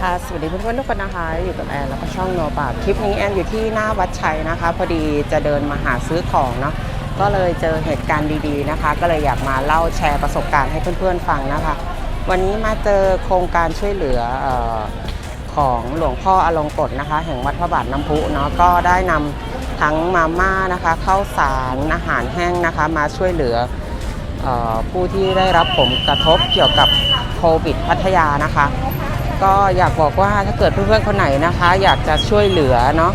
ค่ะ สวัสดีเพื่อนๆทุกคนนะคะ อยู่กับแอนแล้วก็ช่องโนบาคลิปนี้แอนอยู่ที่หน้าวัดชัยนะคะ พอดีจะเดินมาหาซื้อของเนาะก็เลยเจอเหตุการณ์ดีๆนะคะ ก็เลยอยากมาเล่าแชร์ประสบการณ์ให้เพื่อนๆฟังนะคะ วันนี้มาเจอโครงการช่วยเหลืออของหลวงพ่ออลงกฎนะคะ แห่งวัดพระบาทน้ำพุเนาะก็ได้นำทั้งมาม่านะคะข้าวสารอาหารแห้งนะคะ มาช่วยเหลืออผู้ที่ได้รับผลกระทบเกี่ยวกับโควิดพัทยานะคะ ก็อยากบอกว่าถ้าเกิดเพื่อนๆคนไหนนะคะ อยากจะช่วยเหลือเนาะ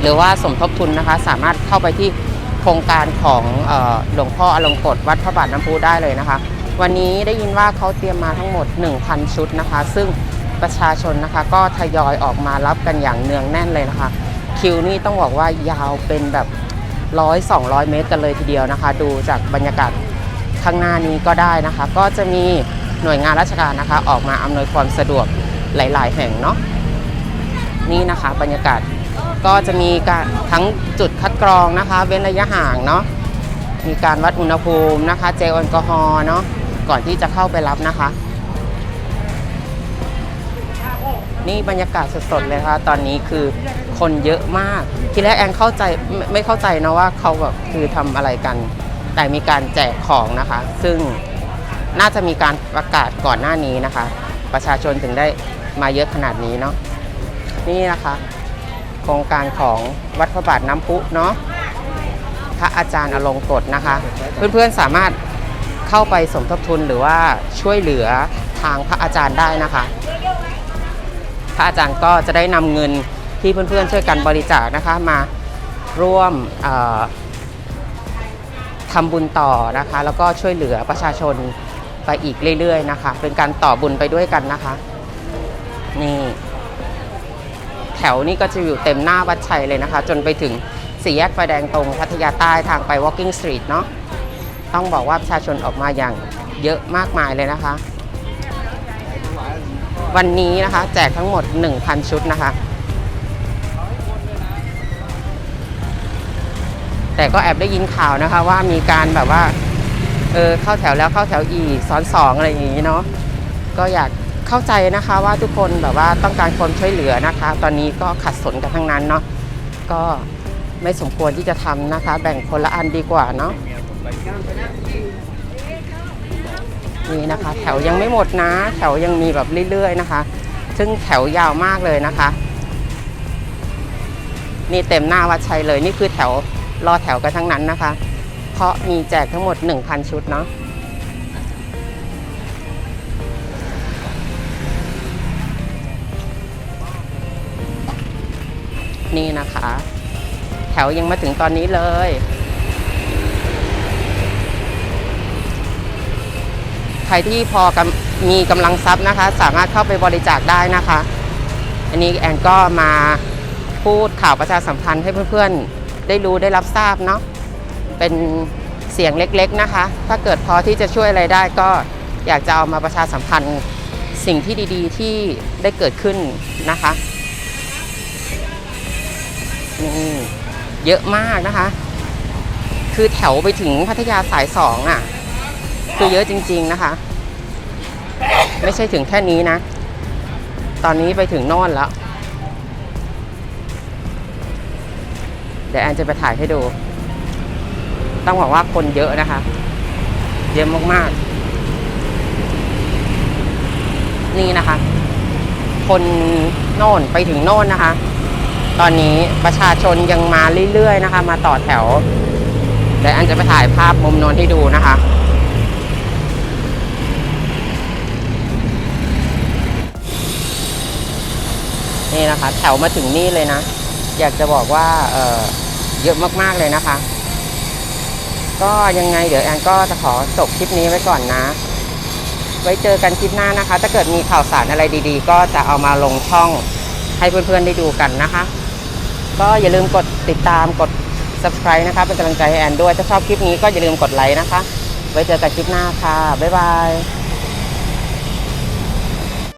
หรือว่าสมทบทุนนะคะ สามารถเข้าไปที่โครงการของออหลวงพ่ออลงกฎวัดพระบาทน้ำพุได้เลยนะคะ วันนี้ได้ยินว่าเขาเตรียมมาทั้งหมด 1,000 ชุดนะคะ ซึ่งประชาชนนะคะก็ทยอยออกมารับกันอย่างเนืองแน่นเลยนะคะ คิวนี่ต้องบอกว่ายาวเป็นแบบร้อยสองร้อยเมตรกันเลยทีเดียวนะคะ ดูจากบรรยากาศข้างหน้านี้ก็ได้นะคะ ก็จะมี หน่วยงานราชการนะคะ ออกมาอำนวยความสะดวกหลาย ๆ แห่งเนาะนี่นะคะบรรยากาศก็จะมีการทั้งจุดคัดกรองนะคะ เว้นระยะห่างเนาะมีการวัดอุณหภูมินะคะเจลแอลกอฮอล์เนาะก่อนที่จะเข้าไปรับนะคะ นี่บรรยากาศสดๆเลยค่ะตอนนี้คือคนเยอะมากทีแรกแอนเข้าใจไม่ไม่เข้าใจนะว่าเขาแบบคือทำอะไรกัน แต่มีการแจกของนะคะ ซึ่ง น่าจะมีการประกาศก่อนหน้านี้นะคะ ประชาชนถึงได้มาเยอะขนาดนี้เนาะนี่นะคะ โครงการของวัดพระบาทน้ำพุเนาะพระอาจารย์อลงกฎนะคะ เพื่อนๆสามารถเข้าไปสมทบทุนหรือว่าช่วยเหลือทางพระอาจารย์ได้นะคะ พระอาจารย์ก็จะได้นำเงินที่เพื่อนๆช่วยกันบริจาคนะคะมาร่วมทำบุญต่อนะคะ แล้วก็ช่วยเหลือประชาชน ไปอีกเรื่อยๆนะคะ เป็นการต่อบุญไปด้วยกันนะคะ นี่ แถวนี้ก็จะอยู่เต็มหน้าวัดชัยเลยนะคะ จนไปถึงสี่แยกไฟแดงตรงพัทยาใต้ทางไป Walking Street เนาะต้องบอกว่าประชาชนออกมาอย่างเยอะมากมายเลยนะคะ วันนี้นะคะ แจกทั้งหมด 1,000 ชุดนะคะ แต่ก็แอบได้ยินข่าวนะคะว่ามีการแบบว่า เออเข้าแถวแล้วเข้าแถวอีกซ้อนสองอะไรอย่างนี้เนาะก็อยากเข้าใจนะคะว่าทุกคนแบบว่าต้องการความช่วยเหลือนะคะ ตอนนี้ก็ขัดสนกันทั้งนั้นเนาะก็ไม่สมควรที่จะทำนะคะ แบ่งคนละอันดีกว่าเนาะนี่นะคะ แถวยังไม่หมดนะ แถวยังมีแบบเรื่อยๆนะคะ ซึ่งแถวยาวมากเลยนะคะ นี่เต็มหน้าวัดชัยเลย นี่คือแถวรอแถวกันทั้งนั้นนะคะ เพราะมีแจกทั้งหมด 1,000 ชุดเนาะนี่นะคะ แถวยังมาถึงตอนนี้เลย ใครที่พอกมีกำลังทรัพย์นะคะ สามารถเข้าไปบริจาคได้นะคะ อันนี้แอนก็มาพูดข่าวประชาสัมพันธ์ให้เพื่อนๆ ได้รู้ได้รับทราบเนาะ เป็นเสียงเล็กๆนะคะ ถ้าเกิดพอที่จะช่วยอะไรได้ก็อยากจะเอามาประชาสัมพันธ์สิ่งที่ดีๆที่ได้เกิดขึ้นนะคะนี่เยอะมากนะคะ คือแถวไปถึงพัทยาสายสองอะ คือเยอะจริง ๆนะคะ ไม่ใช่ถึงแค่นี้นะ ตอนนี้ไปถึงน่นแล้ว เดี๋ยวแอนจะไปถ่ายให้ดู ต้องบอกว่าคนเยอะนะคะ เยอะมากๆ นี่นะคะ คนโน่นไปถึงโน่นนะคะ ตอนนี้ประชาชนยังมาเรื่อยๆนะคะ มาต่อแถวเดี๋ยวแอนจะไปถ่ายภาพมุมโน้นให้ดูนะคะนี่นะคะ แถวมาถึงนี่เลยนะ อยากจะบอกว่าเออเยอะมากๆเลยนะคะ ก็ยังไงเดี๋ยวแอนก็จะขอจบคลิปนี้ไว้ก่อนนะ ไว้เจอกันคลิปหน้านะคะ ถ้าเกิดมีข่าวสารอะไรดีๆ ก็จะเอามาลงช่องให้เพื่อนๆได้ดูกันนะคะ ก็อย่าลืมกดติดตามกด subscribe นะคะ เป็นกำลังใจให้แอนด้วย ถ้าชอบคลิปนี้ก็อย่าลืมกดไลค์นะคะ ไว้เจอกันคลิปหน้าค่ะ บ๊ายบาย